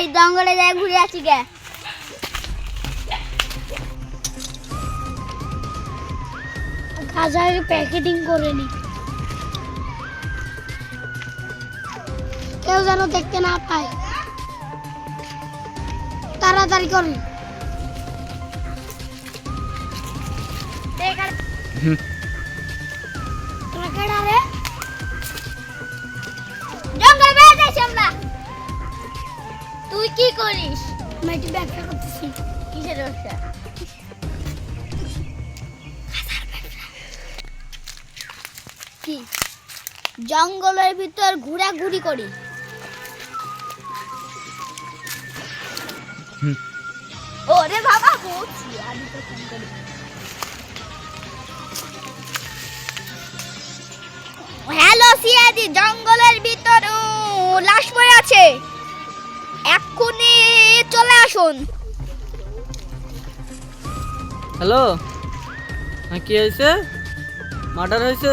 এই জঙ্গলে যাই ঘুরে আছি গে। গাজার প্যাকেটিং করে নি। কেউ যেন দেখতে না পায়। তাড়াতাড়ি করে তুই কি করিস? আমি একটু ব্যবসা করতেছি। কিসের ব্যবসা? কি? জঙ্গলের ভিতর ঘোরাঘুরি করি। ওরে বাবা বলছি আমি তো ফোন করি। হ্যালো সিয়াদি জঙ্গলের ভিতর লাশ পড়ে আছে। আসুন। হ্যালো? হ্যাঁ কি হয়েছে? মার্ডার হয়েছে?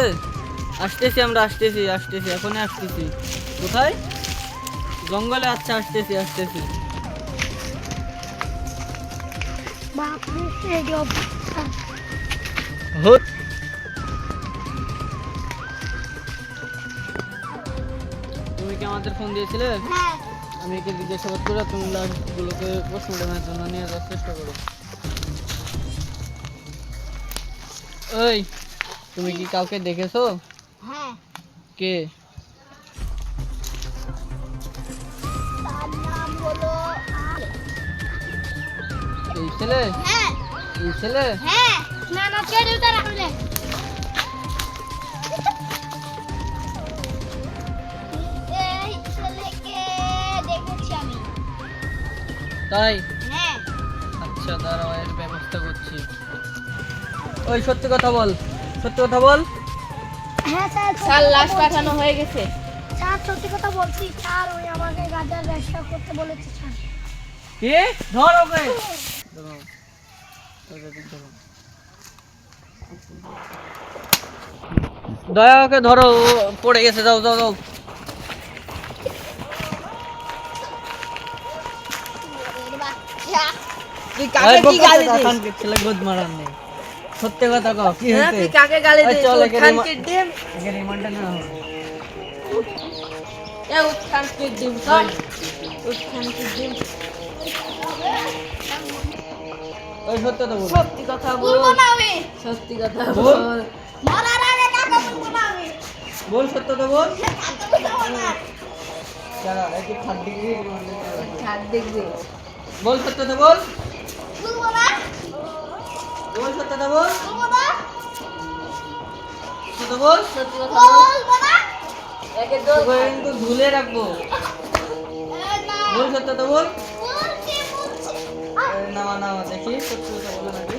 আসতেছি আমরা আসতেছি আসতেছি এখনই আসতেছি। কোথায়? জঙ্গলে আচ্ছা আসতেছি আসতেছি। হুট তুমি কি আমাদের ফোন দিয়েছিলে? হ্যাঁ। আমি কি জিজ্ঞাসাবাদ করে তুমি লাশগুলোকে পোস্টমর্টমের জন্য নিয়ে যাওয়ার চেষ্টা করো। ওই তুমি কি কাউকে দেখেছ? হ্যাঁ। কে? এই ছেলে? হ্যাঁ। এই ছেলে? হ্যাঁ। না না উঠে রাখলে তাই? হ্যাঁ। আচ্ছা দাঁড়াও এর ব্যবস্থা করছি। ওই সত্যি কথা বল। সত্যি কথা বল। হ্যাঁ স্যার স্যার লাশ পাঠানো হয়ে গেছে। স্যার সত্যি কথা বলছি স্যার ওই আমাকে গাজার ব্যবসা করতে বলেছে স্যার। কি? ধর ওকে। দাঁড়াও। ওকে ঠিক ধরো। দয়া ওকে ধরো পড়ে গেছে যাও যাও যাও। তুই কাকে কি গালি দিস? খানকে ছেলে গোদ মারার নেই। সত্যি কথা কও কি হ্যাঁ হয়েছে? তুই কাকে গালি দিস? চল, খানকির ডিম। একে রিমান্ডে নেওয়া হবে। এ উঠ খানকির ডিম চল। উঠ খানকির ডিম। ওই সত্য তো বল। সত্যি কথা বল। বলব না আমি। সত্যি কথা বল। মরার আগে কাকে বলব না আমি। বল সত্য তো বল। কাকে বলব না। দাঁড়া একটু বল সত্য তো না বল। সত্য কথা কিন্তু রাখব। বল সত্য তো বল। নামা নামা দেখি সত্যি কথা বলে নাকি।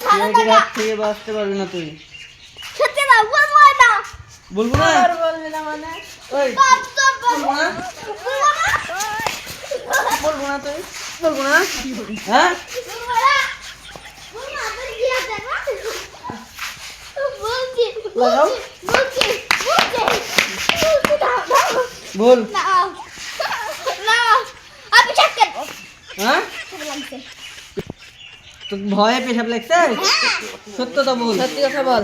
তাহলে হাত থেকে বাঁচতে পারবি না তুই। বলব মানে? না? বলব না তুই। বলব না? হ্যাঁ? লাগাও। বল। হ্যাঁ? ভয়ে পেশাব লাগছে? সত্য তো বল। সত্যি কথা বল।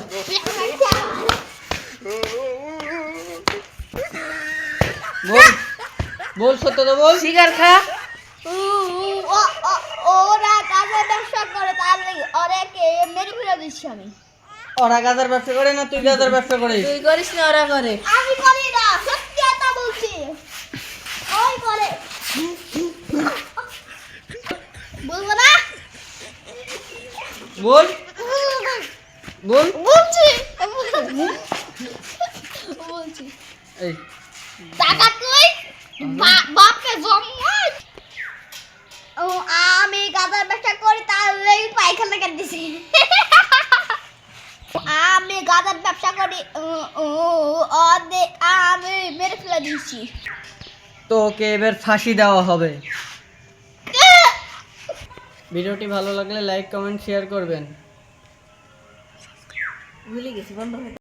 বল। বল সত্য তো বল। সিগার খা। ওরা ব্যবসা করে তার ওরাকে মেরে ফেলে দিচ্ছি আমি। ওরা গাজার ব্যবসা করে না তুই গাজার ব্যবসা করিস? তুই করিস না ওরা করে। আমি করি না সত্যি কথা বলছি। ওই করে। বলব না? বল। বল। বলছি। বলছি। এই। টাকা তুই? বা- বাপকে জন্মাই ও আমি গাদার ব্যবসা করি এই পায়খানা কেটে দিছি। আমি গাদার ব্যবসা করি ও, ও, অর্ধেক আমি মেরে ফেলে দিচ্ছি তোকে এবার ফাঁসি দেওয়া হবে। ভিডিওটি ভালো লাগলে লাইক কমেন্ট শেয়ার করবেন। ভুলে গেছি বন্ধ হয়ে